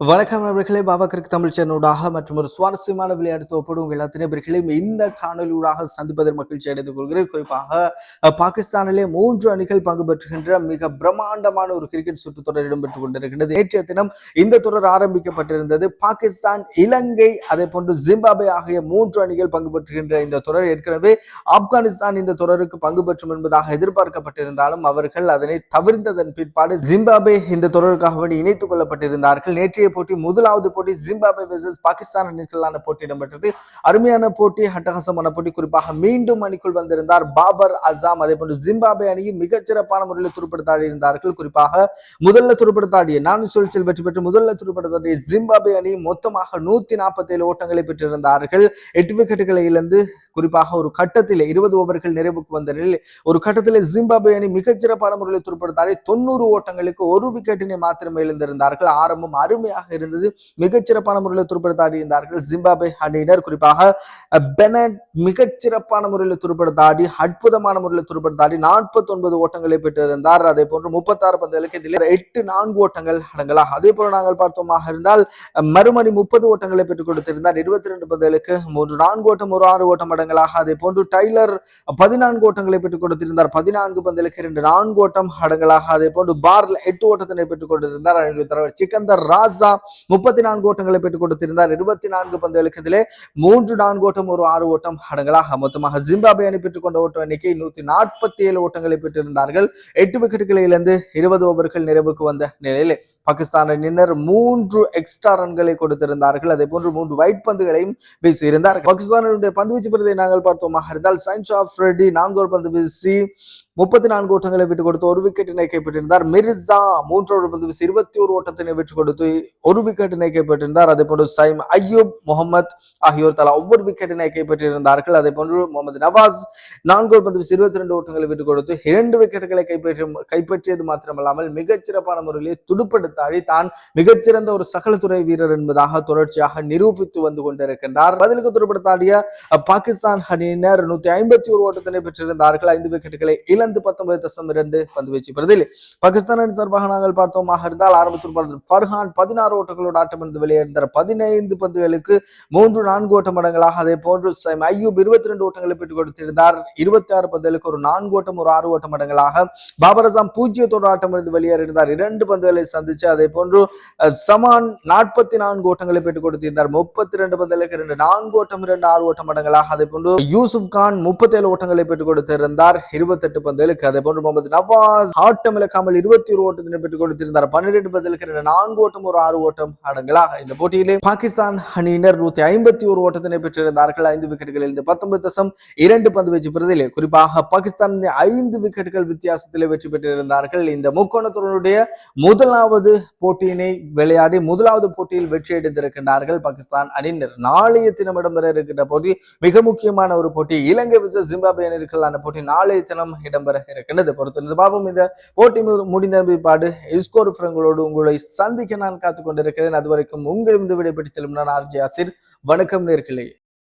வணக்கம் நண்பர்களே பாபா கிரிக் தமிழ் சேனலூடாக மற்றும் ஒரு சுவாரஸ்யமான விளையாட்டு தொகுப்போடு உங்கள் அத்தனை பேர்களையும் இந்த காணொலியூடாக சந்திப்பதில் மகிழ்ச்சி அடைந்து கொள்கிறேன். குறிப்பாக பாகிஸ்தானிலே மூன்று அணிகள் பங்கு பெற்றுகின்ற மிக பிரம்மாண்டமான ஒரு கிரிக்கெட் சுற்றுத்தொடர் இடம்பெற்றுக் கொண்டிருக்கின்றது. நேற்றைய தினம் இந்த தொடர் ஆரம்பிக்கப்பட்டிருந்தது. பாகிஸ்தான் இலங்கை அதே போன்று ஜிம்பாபே ஆகிய மூன்று அணிகள் பங்கு பெற்றுகின்ற இந்த தொடர். ஏற்கனவே ஆப்கானிஸ்தான் இந்த தொடருக்கு பங்கு பெற்றும் என்பதாக எதிர்பார்க்கப்பட்டிருந்தாலும் அவர்கள் அதனை தவிர்த்ததன் பிற்பாடு ஜிம்பாபே இந்த தொடருக்காக வேண்டி இணைத்துக் கொள்ளப்பட்டிருந்தார்கள். நேற்றைய போட்டி முதலாவது போட்டி ஜிம்பாபே வெர்சஸ் பாகிஸ்தான் அணிகளான போட்டி இடம்பெற்றது. அருமையான போட்டி அட்டகாசமான போட்டி. குறிப்பாக மீண்டும் அணிக்குள் வந்திருந்தார் பாபர் அசாம். அதே போன்று ஜிம்பாபே அணியை மிகச்சிறப்பான முறையில் துருப்படுத்தாடி இருந்தார்கள் குறிப்பாக முதல்ல துருப்படுத்தாடிய நான்கு சுழற்சியில் வெற்றி பெற்று முதல்ல துருப்படுத்தாடிய ஜிம்பாபே அணி மொத்தமாக நூத்தி நாற்பத்தி ஏழு ஓட்டங்களை பெற்றிருந்தார்கள். எட்டு விக்கெட்டுகளை இழந்து குறிப்பாக ஒரு கட்டத்தில் இருபது ஓவர்கள் நிறைவுக்கு வந்த நிலையில் ஒரு கட்டத்தில் ஜிம்பாபே அணி மிகச்சிறப்பான முறையில் துருப்படுத்தாடி தொண்ணூறு ஓட்டங்களுக்கு ஒரு விக்கெட்டினை மாத்திரமே இழந்திருந்தார்கள். ஆரம்பம் அருமையாக இருந்தது. மிகச்சிறப்பான முறையில் துருப்படுத்தாடி இருந்தார்கள் ஜிம்பாபே அணியினர். குறிப்பாக பெனட் மிகச்சிறப்பான முறையில் துருப்படுத்தாடி அற்புதமான முறையில் துருப்படுத்தாடி நாற்பத்தி ஒன்பது ஓட்டங்களை பெற்றிருந்தார். அதே போன்று முப்பத்தாறு பந்துகளுக்கு இதில் எட்டு நான்கு ஓட்டங்கள் அடங்கலாம். அதே போல நாங்கள் பார்த்தோமாக இருந்தால் மறுமணி முப்பது ஓட்டங்களை பெற்றுக் கொடுத்திருந்தார். இருபத்தி ரெண்டு பந்துகளுக்கு மூன்று நான்கு ஓட்டம் ஒரு ஆறு ஓட்டம் அடங்கலாக. அதே போன்று டைலர் பதினான்கு ஓட்டங்களை பெற்றுக் கொடுத்திருந்தார். பதினான்கு பந்தலுக்கு இரண்டு நான்கு ஓட்டம் அடங்கலாக. அதே போன்று பார்ல எட்டு ஓட்டத்தினை பெற்றுக் கொடுத்திருந்தார். சிக்கந்தர் ராஜா முப்பத்தி நான்கு ஓட்டங்களை பெற்றுக் கொடுத்திருந்தார். இருபத்தி நான்கு பந்து இலக்கத்திலே மூன்று நான்கு ஓட்டம் ஒரு ஆறு ஓட்டம் அடங்கலாக. மொத்தமாக ஜிம்பாபே அணி பெற்றுக் கொண்ட ஓட்ட எண்ணிக்கை நூத்தி நாற்பத்தி ஏழு ஓட்டங்களை பெற்றிருந்தார்கள். எட்டு விக்கெட்டுகளை இழந்து இருபது ஓவர்கள் நிறைவுக்கு வந்த நிலையிலே பாகிஸ்தான் அணியினர் மூன்று எக்ஸ்ட்ரா ரன்களை கொடுத்திருந்தார்கள். அதே போன்று மூன்று வைட் பந்துகளையும் வீசியிருந்தார்கள். பாகிஸ்தானுடைய பந்து வீச்சு பிரதியை நாங்கள் பார்த்தோமாக இருந்தால் சயின்ஸ் ஆஃப் ரெட்டி நான்கு ஒரு பந்து வீசி முப்பத்தி நான்கு ஓட்டங்களை விட்டு கொடுத்து ஒரு விக்கெட்டினை கைப்பற்றியிருந்தார் மிர்சா மூன்றோடு பந்து வீசி இருபத்தி ஒரு ஓட்டத்தினை விட்டு கொடுத்து ஒரு விக்கெட்டினை கைப்பற்றியிருந்தார் அதே போன்று சைம் அய்யூப் முகமது ஆகியோர் தலா ஒவ்வொரு விக்கெட்டினை கைப்பற்றியிருந்தார்கள் அதே போன்று முகமது நவாஸ் நான்கு பந்து இருபத்தி ரெண்டு ஓட்டங்களை விட்டுக் கொடுத்து இரண்டு விக்கெட்டுகளை கைப்பற்றி கைப்பற்றியது மாத்திரமல்லாமல் மிகச்சிறப்பான முறையில் துடுப்படுத்தாடி தான் மிகச்சிறந்த ஒரு சகலத்துறை வீரர் என்பதாக தொடர்ச்சியாக நிரூபித்து வந்து கொண்டிருக்கின்றார் பதிலுக்கு துடுப்படுத்தாடிய பாகிஸ்தான் அணியினர் நூத்தி ஐம்பத்தி ஒரு ஓட்டத்தினை பெற்றிருந்தார்கள் ஐந்து விக்கெட்டுகளை இழந்து பத்தொன்பது தசம் இரண்டு பந்து வீச்சு பிரதில் பாகிஸ்தான் அணி சார்பாக நாங்கள் பார்த்தோமாக இருந்தால் ஆரம்ப துடுப்பாளர் ஃபர்ஹான் பதினாறு ஓட்டங்களோடு ஆட்டமிருந்து வெளியேறினார். பதினைந்து பந்துகளுக்கு மூன்று நான்கு ஓட்ட மடங்களாக அதே போன்று சைம் ஐயூப் இருபத்தி ரெண்டு ஓட்டங்களை பெற்றுக் கொடுத்திருந்தார். இருபத்தி ஆறு பந்துகளுக்கு ஒரு நான்கு ஓட்டம் ஒரு ஆறு ஓட்ட மடங்களாக பாபர் அசாம் பூஜ்ஜியத்தோடு ஆட்டமிருந்து வெளியேறினார் இரண்டு பந்துகளை சந்திச்சு அதே போன்று சமான் நாற்பத்தி நான்கு ஓட்டங்களை பெற்றுக் கொடுத்திருந்தார். முப்பத்தி ரெண்டு பந்துகளுக்கு இரண்டு நான்கு ஓட்டம் இரண்டு ஆறு ஓட்ட மடங்களாக அதே போன்று யூசுப் கான் முப்பத்தேழு ஓட்டங்களை பெற்றுக் கொடுத்திருந்தார். இருபத்தெட்டு பந்துகளுக்கு அதே போன்று முகமது நவாஸ் ஆட்டம் இழக்காமல் இருபத்தி ஒரு ஓட்டத்தினை பெற்றுக் கொடுத்திருந்தார். பன்னிரெண்டு பந்துகளுக்கு இரண்டு நான்கு ஓட்டம் ஒரு ஆறு ஓட்டம் அடங்கலாக இந்த போட்டியிலே பாகிஸ்தான் அணியினர் நூத்தி ஐம்பத்தி ஒரு ஓட்டத்தினை பெற்றிருந்தார்கள் ஐந்து விக்கெட்டுகளில் இருந்து பத்தொன்பது தசம் இரண்டு பந்து வீச்சு பிரதிலே குறிப்பாக பாகிஸ்தான் ஐந்து விக்கெட்டுகள் வித்தியாசத்தில் வெற்றி பெற்றிருந்தார்கள். இந்த முக்கோணத்தினுடைய முதலாவது போட்டியினை விளையாடி முதலாவது போட்டியில் வெற்றி அடைந்திருக்கின்றார்கள் பாகிஸ்தான் அணியினர். நாளைய தினம் இடம்பெற இருக்கின்ற போட்டி மிக முக்கியமான ஒரு போட்டி இலங்கை விச ஜிம்பாபே அணிகளுக்கான போட்டி நாளைய தினம் இடம்பெற இருக்கின்றது. பொறுத்திருந்து பார்ப்போம். இந்த போட்டி முடிந்த பாடு இஸ்கோர் உங்களை சந்திக்க நான் காத்துக் கொண்டிருக்கிறேன். அதுவரைக்கும் உங்களிடம் விடைபெற்று செல்லும் நான் ஆர்ஜி ஆசிர் வணக்கம் நேர்களே.